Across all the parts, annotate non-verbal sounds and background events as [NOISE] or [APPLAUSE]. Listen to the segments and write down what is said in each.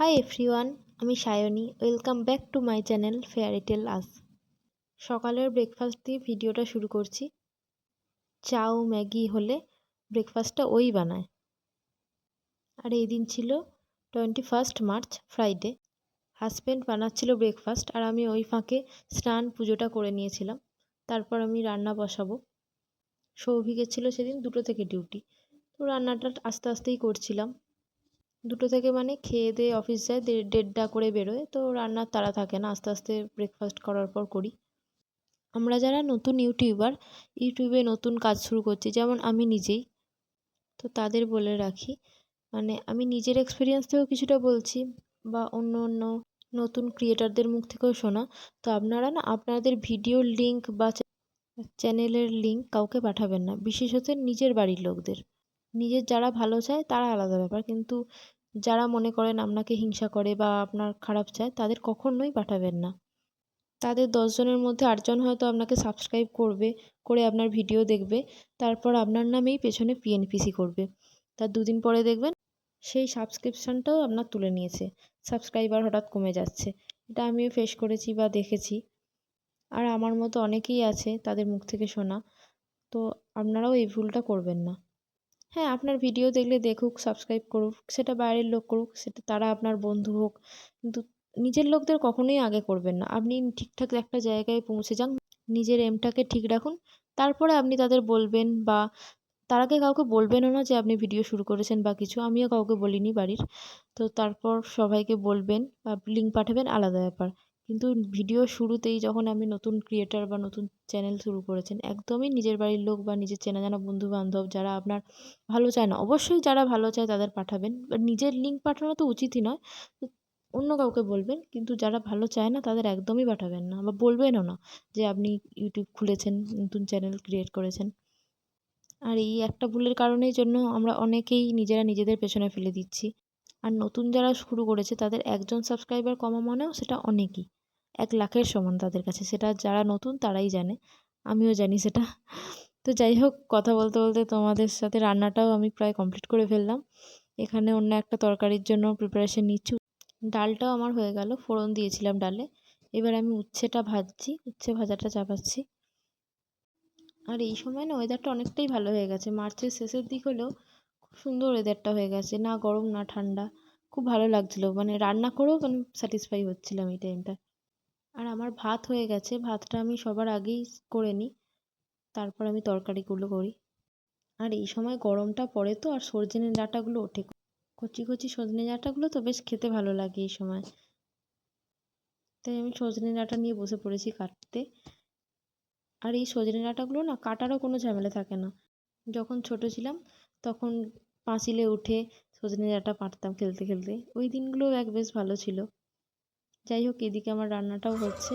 High everyone আমি Sayani. Welcome back to my channel fairy tale us সকালের breakfast দিয়ে ভিডিওটা শুরু করছি। চাউ ম্যাগি হলে ব্রেকফাস্টটা ওই বানায়। আর এই দিন ছিল twenty first March Friday husband বানাচ্ছিল breakfast আর আমি ওই ফাঁকে স্নান পুজোটা করে নিয়েছিলাম। তারপর আমি রান্না বসাবো। সৌভিকের ছিল সেদিন দুটো থেকে ডিউটি তো রান্নাটা আস্তে আস্তেই করছিলাম। দুটো থেকে মানে খেয়ে দিয়ে অফিস যায় দেড়টা করে বেরোয়। তো রান্নার তাড়া থাকে না, আস্তে আস্তে ব্রেকফাস্ট করার পর করি। আমরা যারা নতুন ইউটিউবার ইউটিউবে নতুন কাজ শুরু করছি, যেমন আমি নিজেই। তো তাদের বলে রাখি মানে আমি নিজের এক্সপিরিয়েন্স থেকেও কিছুটা বলছি, বা অন্য অন্য নতুন ক্রিয়েটারদের মুখ থেকেও শোনা। তো আপনারা না, আপনাদের ভিডিওর লিঙ্ক বা চ্যানেলের লিঙ্ক কাউকে পাঠাবেন না। বিশেষত নিজের বাড়ির লোকদের। নিজের যারা ভালো চায়, তারা আলাদা ব্যাপার। কিন্তু যারা মনে করেন আপনাকে হিংসা করে বা আপনার খারাপ চায়, তাদের কখনোই পাঠাবেন না। তাদের দশজনের মধ্যে আটজন হয়তো আপনাকে সাবস্ক্রাইব করবে, করে আপনার ভিডিও দেখবে, তারপর আপনার নামেই পেছনে পিএনপিসি করবে। তার দুদিন পরে দেখবেন সেই সাবস্ক্রিপশানটাও আপনার তুলে নিয়েছে। সাবস্ক্রাইবার হঠাৎ কমে যাচ্ছে। এটা আমিও ফেস করেছি বা দেখেছি। আর আমার মতো অনেকেই আছে তাদের মুখ থেকে শোনা। তো আপনারাও এই ভুলটা করবেন না। হ্যাঁ আপনার ভিডিও দেখলে দেখুক সাবস্ক্রাইব করুক, সেটা বাইরের লোক করুক, সেটা তারা আপনার বন্ধু হোক। কিন্তু নিজের লোকদের কখনোই আগে করবেন না। আপনি ঠিকঠাক একটা জায়গায় পৌঁছে যান, নিজের এমটাকে ঠিক রাখুন, তারপরে আপনি তাদের বলবেন বা তার আগে কাউকে বলবেনও না যে আপনি ভিডিও শুরু করেছেন বা কিছু, আমিও কাউকে বলিনি বাড়ির। তো তারপর সবাইকে বলবেন বা লিঙ্ক পাঠাবেন, আলাদা ব্যাপার। কিন্তু ভিডিও শুরুতেই যখন আপনি নতুন ক্রিয়েটার বা নতুন চ্যানেল শুরু করেছেন, একদমই নিজের বাড়ির লোক বা নিজের চেনা জানা বন্ধু বান্ধব যারা আপনার ভালো চায় না, অবশ্যই যারা ভালো চায় তাদের পাঠাবেন। বা নিজের লিঙ্ক পাঠানো তো উচিতই নয়। অন্য কাউকে বলবেন, কিন্তু যারা ভালো চায় না তাদের একদমই পাঠাবেন না বা বলবেনও না যে আপনি ইউটিউব খুলেছেন, নতুন চ্যানেল ক্রিয়েট করেছেন। আর এই একটা ভুলের কারণেই জন্য আমরা অনেকেই নিজেরা নিজেদের পেছনে ফেলে দিচ্ছি। আর নতুন যারা শুরু করেছে তাদের একজন সাবস্ক্রাইবার কমা মানেও সেটা অনেকই। এক লাখের সমান তাদের কাছে। সেটা যারা নতুন তারাই জানে, আমিও জানি সেটা। তো যাই হোক, কথা বলতে বলতে তোমাদের সাথে রান্নাটাও আমি প্রায় কমপ্লিট করে ফেললাম। এখানে অন্য একটা তরকারির জন্য প্রিপারেশন নিচ্ছি। ডালটাও আমার হয়ে গেল, ফোড়ন দিয়েছিলাম ডালে। এবার আমি উচ্ছেটা ভাজছি, উচ্ছে ভাজাটা চাপাচ্ছি। আর এই সময় না ওয়েদারটা অনেকটাই ভালো হয়ে গেছে। মার্চের শেষের দিক হলেও খুব সুন্দর ওয়েদারটা হয়ে গেছে। না গরম, না ঠান্ডা। খুব ভালো লাগছিল। মানে রান্না করেও আমি স্যাটিসফাই হচ্ছিলাম এই টাইমটা আর আমার ভাত হয়ে গেছে, ভাতটা আমি সবার আগেই করে নিই। তারপর আমি তরকারিগুলো করি। আর এই সময় গরমটা পড়ে তো, আর সজনে ডাঁটাগুলো ওঠে। কচি কচি সজনে ডাঁটাগুলো তো বেশ খেতে ভালো লাগে এই সময়। তাই আমি সজনে ডাঁটা নিয়ে বসে পড়েছি কাটতে। আর এই সজনে ডাঁটাগুলো না কাটারও কোনো ঝামেলা থাকে না। যখন ছোটো ছিলাম, তখন পাঁচিলে উঠে সজনে ডাঁটা পারতাম খেলতে খেলতে। ওই দিনগুলোও এক বেশ ভালো ছিল। যাই হোক, এদিকে আমার রান্নাটাও হচ্ছে।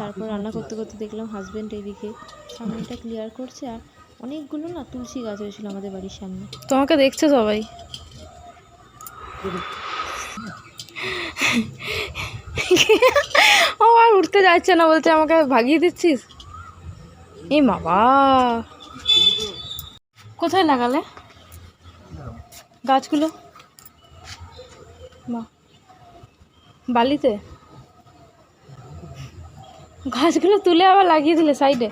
তারপর রান্না করতে করতে দেখলাম হাজব্যান্ড এদিকে সামনেটা ক্লিয়ার করছে। আর অনেকগুলো না তুলসী গাছ হয়েছিল আমাদের বাড়ির সামনে। তোমাকে দেখছে সবাই। ও আর উঠতে যাচ্ছে না বলছে, আমাকে ভাগিয়ে দিচ্ছিস? এ বাবা। কোথায় লাগালে? গাছগুলো? বালিতে? গাছগুলো তুলে আবার লাগিয়ে দিলে সাইডে।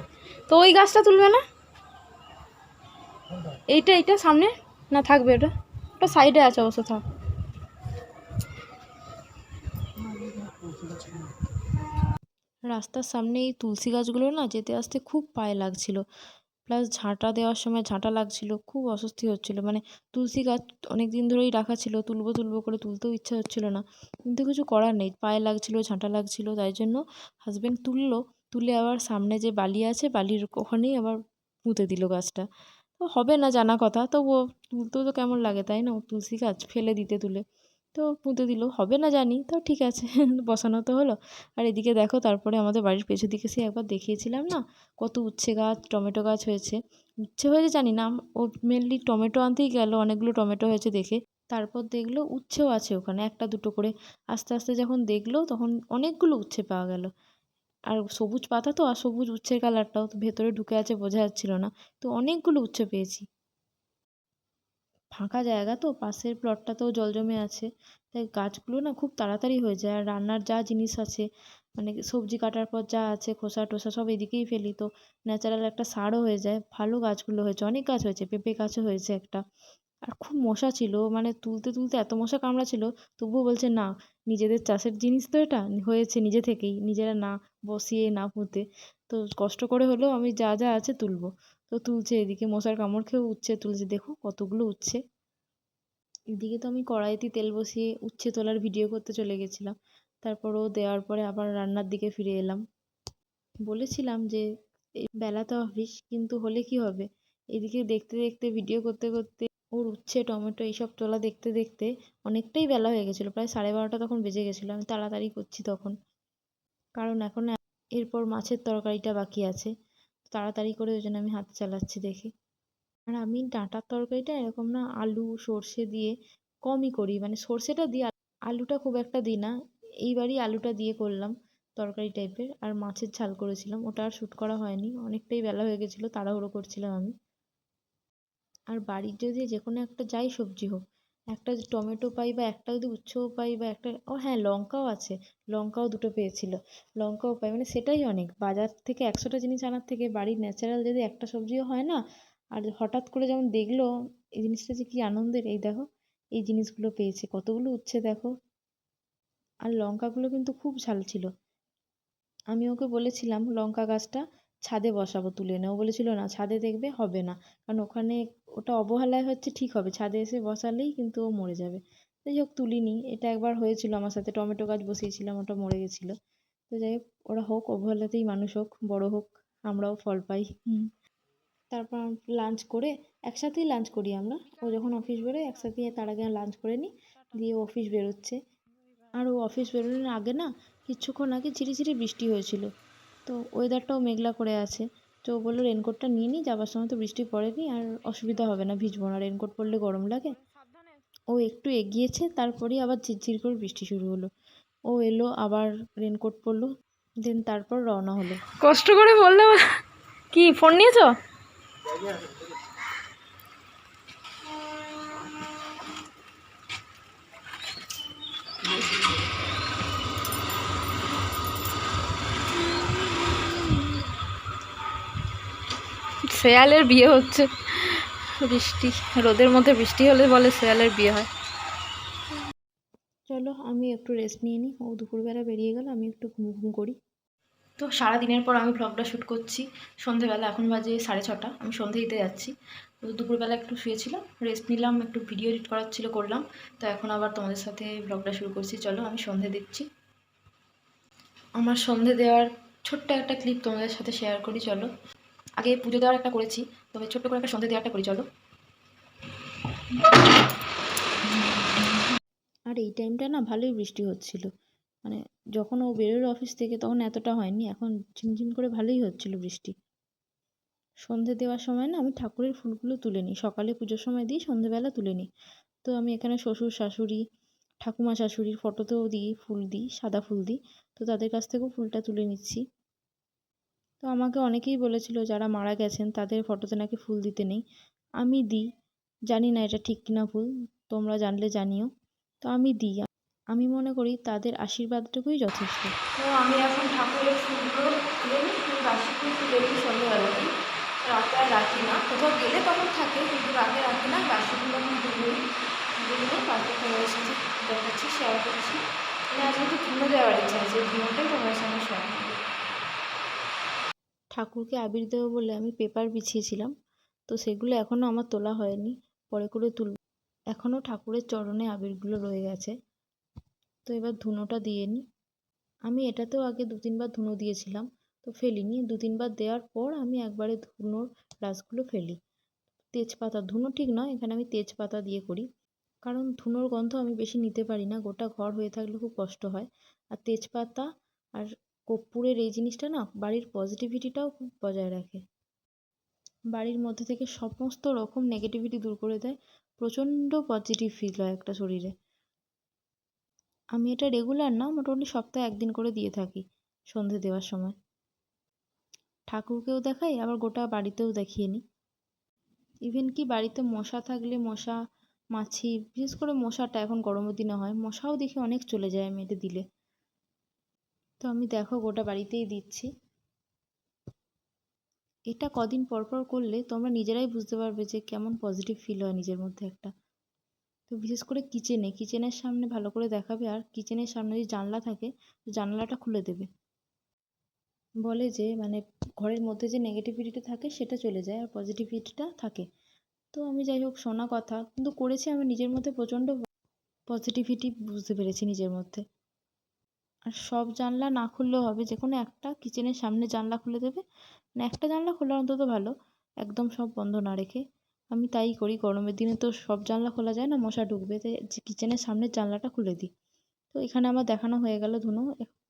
তো ওই গাছটা তুলবে না? এইটা এইটা সামনে? না থাকবে ওটা? ওটা সাইডে আছে অবশ্য, থাক। রাস্তার সামনে এই তুলসী গাছগুলো না যেতে আসতে খুব পায়ে লাগছিল। প্লাস ঝাঁটা দেওয়ার সময় ঝাঁটা লাগছিল, খুব অস্বস্তি হচ্ছিল। মানে তুলসী গাছ অনেক দিন ধরেই রাখা ছিল, তুলবো তুলবো করে তুলতেও ইচ্ছা হচ্ছিল না। কিন্তু কিছু করার নেই, পায়ে লাগছিল, ঝাঁটা লাগছিল, তাই জন্য হাজব্যান্ড তুললো। তুলে আবার সামনে যে বালি আছে, বালির ওখানেই আবার পুঁতে দিল গাছটা। তো হবে না জানা কথা, তবুও তুলতেও তো কেমন লাগে, তাই না? তুলসী গাছ ফেলে দিতে তুলে। তো পুঁতে দিল, হবে না জানি, তাও ঠিক আছে, [LAUGHS] বসানো তো হলো। আর এদিকে দেখো তারপরে আমাদের বাড়ির পেছন দিকে সে একবার দেখিয়েছিলাম না, কত উচ্ছে গাছ, টমেটো গাছ হয়েছে। উচ্ছে হয়েছে জানি না, ও মেনলি টমেটো আনতেই গেল, অনেকগুলো টমেটো হয়েছে দেখে। তারপর দেখল উচ্ছেও আছে ওখানে, একটা দুটো করে। আস্তে আস্তে যখন দেখল তখন অনেকগুলো উচ্ছে পাওয়া গেল। আর সবুজ পাতা তো, আর সবুজ উচ্ছের কালারটাও তো ভেতরে ঢুকে আছে, বোঝা যাচ্ছিল না। তো অনেকগুলো উচ্ছে পেয়েছি। ফাঁকা জায়গা তো, পাশের প্লটটাতেও জল জমে আছে। তাই গাছগুলো না খুব তাড়াতাড়ি হয়ে যায়। আর রান্নার যা জিনিস আছে মানে সবজি কাটার পর যা আছে, খোসা টোসা সব এদিকেই ফেলি তো ন্যাচারাল একটা সারও হয়ে যায়। ভালো গাছগুলো হয়েছে, অনেক গাছ হয়েছে, পেঁপে গাছও হয়েছে একটা। আর খুব মশা ছিল মানে তুলতে তুলতে এত মশা কামড়াচ্ছিল তবুও বলছে না, নিজেদের চাষের জিনিস তো এটা, হয়েছে নিজে থেকেই, নিজেরা না বসিয়ে, না পুঁতে। তো কষ্ট করে হলেও আমি যা যা আছে তুলবো। তো তুলছে এদিকে মশার কামড় খেয়েও উচ্ছে তুলছে দেখো কতগুলো উচ্ছে এদিকে তো আমি কড়াইতে তেল বসিয়ে উচ্ছে তোলার ভিডিও করতে চলে গেছিলাম। তারপর ও দেওয়ার পরে আবার রান্নার দিকে ফিরে এলাম। বলেছিলাম যে এই বেলা তো অফিস, কিন্তু হলে কি হবে? এদিকে দেখতে দেখতে ভিডিও করতে করতে ওর উচ্ছে, টমেটো এইসব তোলা দেখতে দেখতে অনেকটাই বেলা হয়ে গেছিল। প্রায় সাড়ে বারোটা তখন বেজে গেছিল। আমি তাড়াতাড়ি করছি তখন। কারণ এখন এরপর মাছের তরকারিটা বাকি আছে। তাড়াতাড়ি করে ওই জন্য আমি হাত চালাচ্ছি দেখে। আর আমি ডাঁটার তরকারিটা এরকম না আলু, সর্ষে দিয়ে কমই করি। মানে সর্ষেটা দিই আলুটা খুব একটা দিই না। এইবারই আলুটা দিয়ে করলাম তরকারি টাইপের। আর মাছের ঝাল করেছিলাম। ওটা আর শ্যুট করা হয়নি। অনেকটাই বেলা হয়ে গেছিল, তাড়াহুড়ো করছিলাম আমি। আর বাড়ির যদি যে কোনো একটা যাই সবজি হোক একটা টমেটো পাই বা একটা যদি উচ্ছেও পাই বা একটা, ও হ্যাঁ লঙ্কাও আছে। লঙ্কাও দুটো পেয়েছিল। লঙ্কাও পাই। মানে সেটাই অনেক। বাজার থেকে একশোটা জিনিস আনার থেকে বাড়ির ন্যাচারাল যদি একটা সবজিও হয় না, আর হঠাৎ করে যেমন দেখল, এই জিনিসটা যে কী আনন্দের, এই দেখো, এই জিনিসগুলো পেয়েছে। কতগুলো উচ্ছে দেখো। আর লঙ্কাগুলো কিন্তু খুব ঝাল ছিল। আমি ওকে বলেছিলাম, লঙ্কা গাছটা ছাদে বসাবো, তুলে ও বলেছিল, না, ছাদে দেখবে, হবে না। কারণ ওখানে ওটা অবহেলায় হচ্ছে, ঠিক হবে। ছাদে এসে বসালেই কিন্তু ও মরে যাবে। যাই হোক, তুলিনি। এটা একবার হয়েছিল আমার সাথে। টমেটো গাছ বসিয়েছিলাম, ওটা মরে গেছিল। তো যাই হোক, ওরা হোক, অবহেলাতেই মানুষ হোক, বড়ো হোক, আমরাও ফল পাই। তারপর লাঞ্চ করে, একসাথেই লাঞ্চ করি আমরা। ও যখন অফিস বেরোয়, একসাথেই তার আগে লাঞ্চ করে নিই। দিয়ে অফিস বেরোচ্ছে। আর ও অফিস বেরোনোর আগে না, কিছুক্ষণ আগে ঝিরিঝিরি বৃষ্টি হয়েছিল। তো ওয়েদারটাও মেঘলা করে আছে। তো বলল রেনকোটটা নিয়ে নিই যাবার সময় তো বৃষ্টি পড়েনি, আর অসুবিধা হবে না, ভিজবো না। রেনকোট পরলে গরম লাগে। ও একটু এগিয়েছে, তারপরেই আবার ঝিরঝির করে বৃষ্টি শুরু হলো। ও এলো, আবার রেনকোট পরলো দেন তারপর রওনা হলো। কষ্ট করে বললাম কি ফোন নিয়েছো? শেয়ালের বিয়ে হচ্ছে। বৃষ্টি রোদের মধ্যে বৃষ্টি হলে বলে শেয়ালের বিয়ে হয়। চলো আমি একটু রেস্ট নিয়ে নিই ও দুপুরবেলা বেরিয়ে গেল আমি একটু ঘুম ঘুম করি। তো সারা দিনের পর আমি ভ্লগটা শ্যুট করছি। সন্ধেবেলা এখন বাজে সাড়ে ছটা আমি সন্ধে দিতে যাচ্ছি। তো দুপুরবেলা একটু শুয়েছিলাম রেস্ট নিলাম একটু ভিডিও এডিট করার ছিল করলাম। তো এখন আবার তোমাদের সাথে ভ্লগটা শুরু করছি। চলো আমি সন্ধে দিচ্ছি। আমার সন্ধে দেওয়ার ছোট্ট একটা ক্লিপ তোমাদের সাথে শেয়ার করি চলো। আগে পুজো দেওয়ার একটা করেছি, তবে ছোট্ট করে একটা সন্ধে দেওয়ারটা করি, চলো। আর এই টাইমটা না ভালোই বৃষ্টি হচ্ছিল। মানে যখন ও বেরোলো অফিস থেকে তখন এতটা হয়নি, এখন ঝিমঝিম করে ভালোই হচ্ছিল বৃষ্টি। সন্ধে দেওয়ার সময় না আমি ঠাকুরের ফুলগুলো তুলে নিই, সকালে পুজোর সময় দিই, সন্ধেবেলা তুলে নিই। তো আমি এখানে শ্বশুর শাশুড়ি, ঠাকুমা শাশুড়ির ফটোতেও দিই, ফুল দিই, সাদা ফুল দিই, তো তাদের কাছ থেকেও ফুলটা তুলে নিচ্ছি। তো আমাকে অনেকেই বলেছিল যারা মারা গেছেন তাদের ফটোতে নাকি ফুল দিতে নেই। আমি দিই। জানি না এটা ঠিক কিনা ভুল। তোমরা জানলে জানিও। তো আমি দিই। আমি মনে করি তাদের আশীর্বাদটুকুই যথেষ্ট। তো আমি এখন ঠাকুরের ফুলগুলো তুলে নিই। ফুল বাসি ফুল তুলে নিই সন্ধ্যেবেলাতেই রাতে আর রাখি না। কোথাও গেলে তখন থাকে, কিন্তু রাতে রাখি না। বাসি ফুল এখন তুলে নিই তুলে তারপর তোমাদের সাথে দেখাচ্ছি শেয়ার করছি। মানে আজকে একটু ধুনো দেওয়ার ইচ্ছা আছে। ধুনোটাই তোমাদের সঙ্গে শেয়ার ঠাকুরকে আবির দেবো বলে আমি পেপার বিছিয়েছিলাম, তো সেগুলো এখনও আমার তোলা হয়নি, পরে করে তুল এখনও ঠাকুরের চরণে আবিরগুলো রয়ে গেছে। তো এবার ধুনোটা দিয়ে নিই আমি এটাতেও আগে দু তিনবার ধুনো দিয়েছিলাম, তো ফেলিনি। দু তিনবার দেওয়ার পর আমি একবারে ধুনোর রাসগুলো ফেলি। তেজপাতা, ধুনো ঠিক নয়, এখানে আমি তেজপাতা দিয়ে করি। কারণ ধুনোর গন্ধ আমি বেশি নিতে পারি না, গোটা ঘর হয়ে থাকলে খুব কষ্ট হয়। আর তেজপাতা আর কর্পূরের এই জিনিসটা না বাড়ির পজিটিভিটিটাও খুব বজায় রাখে। বাড়ির মধ্যে থেকে সমস্ত রকম নেগেটিভিটি দূর করে দেয়, প্রচণ্ড পজিটিভ ফিল হয় একটা শরীরে। আমি এটা রেগুলার না, মোটামুটি সপ্তাহে একদিন করে দিয়ে থাকি সন্ধে দেওয়ার সময়। ঠাকুরকেও দেখাই, আবার গোটা বাড়িতেও দেখিয়ে নিই। ইভেন কি বাড়িতে মশা থাকলে মশা, মাছি, বিশেষ করে মশাটা এখন গরমের দিনে হয়, মশাও দেখি অনেক চলে যায় আমি এটা দিলে। তো আমি দেখো গোটা বাড়িতেই দিচ্ছি। এটা কদিন পর পর করলে তোমরা নিজেরাই বুঝতে পারবে যে কেমন পজিটিভ ফিল হয় নিজের মধ্যে একটা। তো বিশেষ করে কিচেনে কিচেনের সামনে ভালো করে দেখাবে আর কিচেনের সামনে যদি জানলা থাকে, তো জানলাটা খুলে দেবে। বলে যে মানে ঘরের মধ্যে যে নেগেটিভিটিটা থাকে সেটা চলে যায় আর পজিটিভিটিটা থাকে। তো আমি যাই হোক, শোনা কথা। কিন্তু করেছি আমি নিজের মধ্যে প্রচণ্ড পজিটিভিটি বুঝতে পেরেছি নিজের মধ্যে। আর সব জানলা না খুললেও হবে যে কোনো একটা কিচেনের সামনে জানলা খুলে দেবে। মানে একটা জানলা খোলা অন্তত ভালো, একদম সব বন্ধ না রেখে। আমি তাই করি, গরমের দিনে তো সব জানলা খোলা যায় না, মশা ঢুকবে, তাই কিচেনের সামনের জানলাটা খুলে দিই। তো এখানে আমার দেখানো হয়ে গেল ধুনো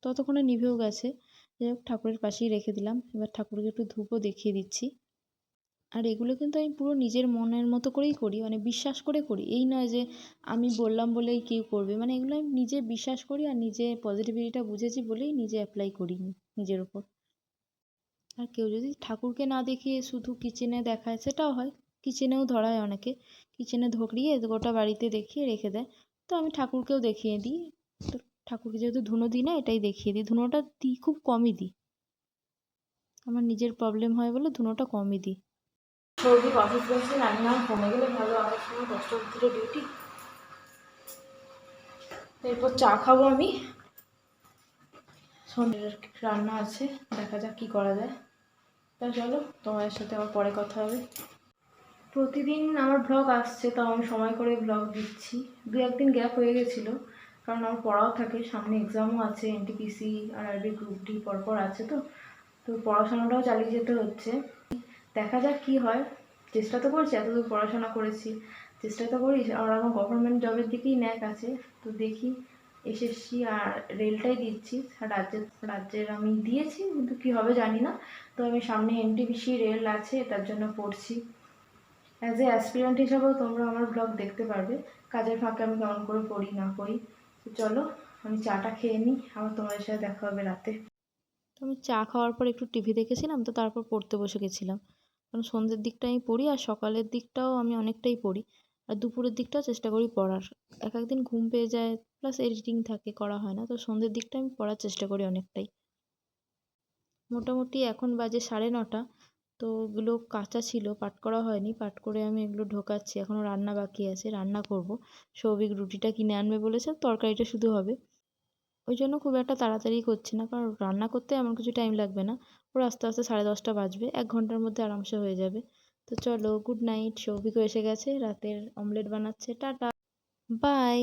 ততক্ষণে নিভেও গেছে। যাই হোক, ঠাকুরের পাশেই রেখে দিলাম। এবার ঠাকুরকে একটু ধূপও দেখিয়ে দিচ্ছি। আর এগুলো কিন্তু আমি পুরো নিজের মনের মতো করেই করি মানে বিশ্বাস করে করি। এই নয় যে আমি বললাম বলেই কেউ করবে মানে এগুলো আমি নিজে বিশ্বাস করি আর নিজে পজিটিভিটিটা বুঝেছি বলেই নিজে অ্যাপ্লাই করি নিজের ওপর আর কেউ যদি ঠাকুরকে না দেখিয়ে শুধু কিচেনে দেখায়, সেটাও হয়। কিচেনেও ধরায় অনেকে। কিচেনে ধরিয়ে গোটা বাড়িতে দেখিয়ে রেখে দেয়। তো আমি ঠাকুরকেও দেখিয়ে দিই। তো ঠাকুরকে যেহেতু ধুনো দিই না, এটাই দেখিয়ে দিই। ধুনোটা দিই, খুব কমই দিই। আমার নিজের প্রবলেম হয় বলে ধুনোটা কমই দিই। সৌভিক অফিস গেছে রান্না কমে গেলে ভালো, আমার সময় দশটা ভিতরে ডিউটি এরপর চা খাব আমি। সন্ধ্যের রান্না আছে, দেখা যাক কী করা যায়। তা চলো, তোমাদের সাথে আবার পরে কথা হবে। প্রতিদিন আমার ব্লগ আসছে, তাও আমি সময় করে ব্লগ দিচ্ছি। দু একদিন গ্যাপ হয়ে গেছিল, কারণ আমার পড়াও থাকে, সামনে এক্সামও আছে এনটিপিসি আর আরবি গ্রুপ ডি পরপর আছে তো। তো পড়াশোনাটাও চালিয়ে যেতে হচ্ছে। দেখা যাক কী হয়। চেষ্টা তো করছি, এতদূর পড়াশোনা করেছি। চেষ্টা তো করি, আর আমার গভর্নমেন্ট জবের দিকেই ন্যাক আছে। তো দেখি, এসএসসি আর রেলটাই দিচ্ছি। রাজ্যের রাজ্যের আমি দিয়েছি, কিন্তু কী হবে জানি না। তো আমি সামনে এনটিপিসি রেল আছে, তার জন্য পড়ছি। অ্যাজ এ অ্যাসপিরেন্ট হিসাবেও তোমরা আমার ব্লগ দেখতে পারবে। কাজের ফাঁকে আমি কেমন করে পড়ি, না করি তো চলো, আমি চাটা খেয়ে নিই, আবার তোমাদের সাথে দেখা হবে রাতে। তো আমি চা খাওয়ার পর একটু টিভি দেখেছিলাম, তো তারপর পড়তে বসে গেছিলাম। কারণ সন্ধ্যের দিকটা আমি পড়ি আর সকালের দিকটাও আমি অনেকটাই পড়ি। আর দুপুরের দিকটাও চেষ্টা করি পড়ার। এক একদিন ঘুম পেয়ে যায় প্লাস এডিটিং থাকে, করা হয় না। তো সন্ধ্যের দিকটা আমি পড়ার চেষ্টা করি অনেকটাই। মোটামুটি এখন বাজে সাড়ে নটা। তো ওগুলো কাঁচা ছিল, পাট করা হয়নি। পাট করে আমি এগুলো ঢোকাচ্ছি। এখনও রান্না বাকি আছে, রান্না করব। সৌভিক রুটিটা কিনে আনবে বলেছে, তরকারিটা শুধু হবে। ওই জন্য খুব একটা তাড়াতাড়ি করছি না। কারণ রান্না করতে এমন কিছু টাইম লাগবে না। ওর আস্তে আস্তে সাড়ে দশটা বাজবে। এক ঘণ্টার মধ্যে আরামসে হয়ে যাবে। তো চলো গুড নাইট সৌভিকও এসে গেছে। রাতের অমলেট বানাচ্ছে। টাটা। বাই